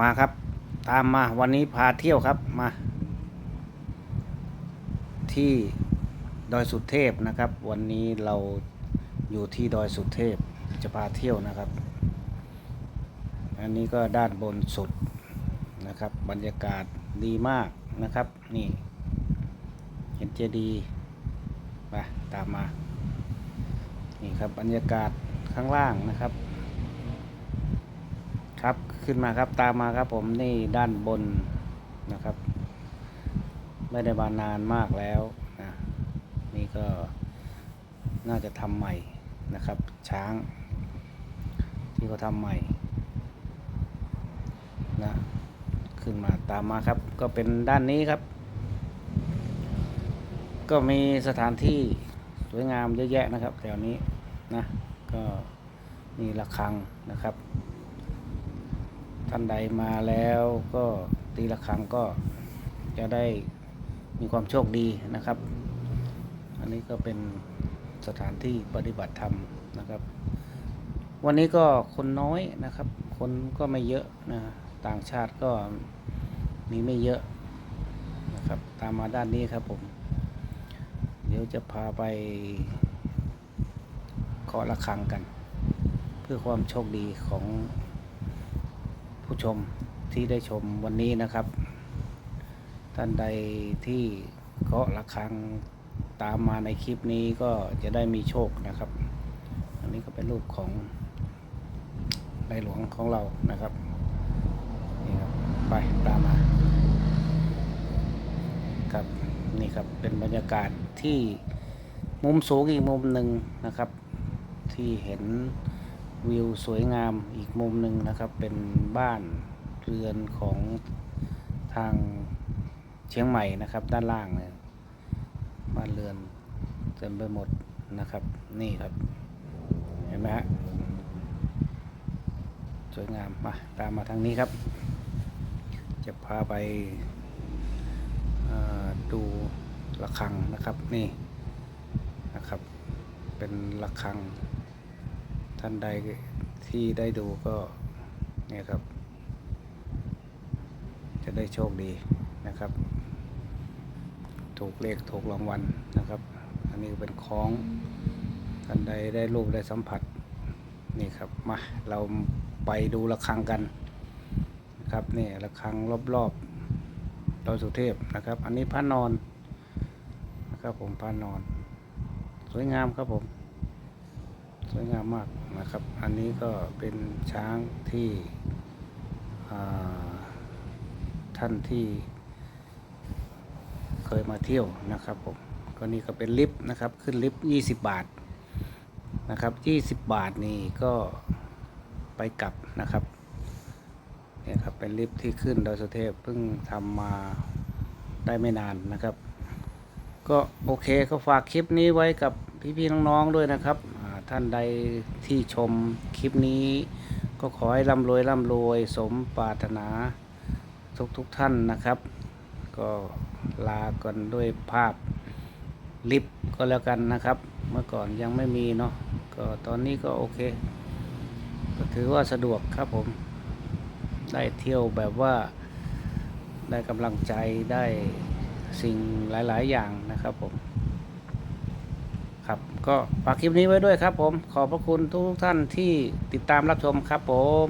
มาครับ ตามมาวันนี้พาเที่ยวครับมา ที่ดอยสุเทพนะครับ วันนี้เราอยู่ที่ดอยสุเทพจะพาเที่ยวนะครับ อันนี้ก็ด้านบนสุดนะครับ บรรยากาศดีมากนะครับ นี่ เห็นเจดีย์ไปตามมานี่ครับบรรยากาศข้างล่างนะครับ ครับ ขึ้นมาครับ ตามมาครับผมนี่ด้านบนนะครับ ไม่ได้มานานมากแล้วนะนี่ก็น่าจะทำใหม่นะครับ ช้าง ที่เขาทำใหม่นะขึ้นมาตามมาครับ ก็เป็นด้านนี้ครับ ก็มีสถานที่สวยงามเยอะแยะนะครับแถวนี้นะก็มีระฆังนะครับ ท่านใดมาแล้วก็ตีระฆังก็จะได้มีความโชคดีนะครับ อันนี้ก็เป็นสถานที่ปฏิบัติธรรมนะครับ วันนี้ก็คนน้อยนะครับ คนก็ไม่เยอะนะต่างชาติก็มีไม่เยอะนะครับ ตามมาด้านนี้ครับผม เดี๋ยวจะพาไปเคาะระฆังกัน เพื่อความโชคดีของ ผู้ชมที่ได้ชมวันนี้นะครับ ท่านใดที่เคาะระฆังตามมาในคลิปนี้ก็จะได้มีโชคนะครับ อันนี้ก็เป็นรูปของในหลวงของเรานะครับนี่ครับไปตามมาครับนี่ครับเป็นบรรยากาศที่มุมสูงอีกมุมหนึ่งนะครับ ที่เห็น วิวสวยงามอีกมุมหนึ่งนะครับเป็นบ้านเรือนของทางเชียงใหม่นะครับ ด้านล่างเนี่ยบ้านเรือนเต็มไปหมดนะครับ นี่ครับ เห็นไหมฮะสวยงามมาตามมาทางนี้ครับ จะพาไปดูระฆังนะครับนี่นะครับ เป็นระฆัง ท่านใดที่ได้ดูก็เนี่ยครับ จะได้โชคดีนะครับ ถูกเลขถูกรางวัลนะครับ อันนี้เป็นของท่านใดได้รูปได้สัมผัสนี่ครับมาเราไปดูระฆังกันนะครับนี่ระฆังรอบๆดอยสุเทพนะครับ อันนี้พระนอนนะครับผมพระนอน สวยงามครับผม สวยงามมากนะครับ อันนี้ก็เป็นช้างที่ท่านที่เคยมาเที่ยวนะครับผมก็นี่ก็เป็นลิฟต์นะครับ ขึ้นลิฟต์20 บาทนะครับ20 บาทนี่ก็ไปกลับนะครับเนี่ยครับเป็นลิฟต์ที่ขึ้นดอยสุเทพเพิ่งทำมาได้ไม่นานนะครับ ก็โอเคก็ฝากคลิปนี้ไว้กับพี่ๆน้องๆด้วยนะครับ ท่านใดที่ชมคลิปนี้ ก็ขอให้ร่ำรวยร่ำรวยสมปรารถนาทุกๆทท่านนะครับ ก็ลากันด้วยภาพลิฟก็แล้วกันนะครับ เมื่อก่อนยังไม่มีเนาะก็ตอนนี้ก็โอเค ก็ถือว่าสะดวกครับผม ได้เที่ยวแบบว่าได้กำลังใจได้สิ่งหลาย ๆ อย่างนะครับผม ครับ ก็ฝากคลิปนี้ไว้ด้วยครับผม ขอบพระคุณทุกท่านที่ติดตามรับชมครับผม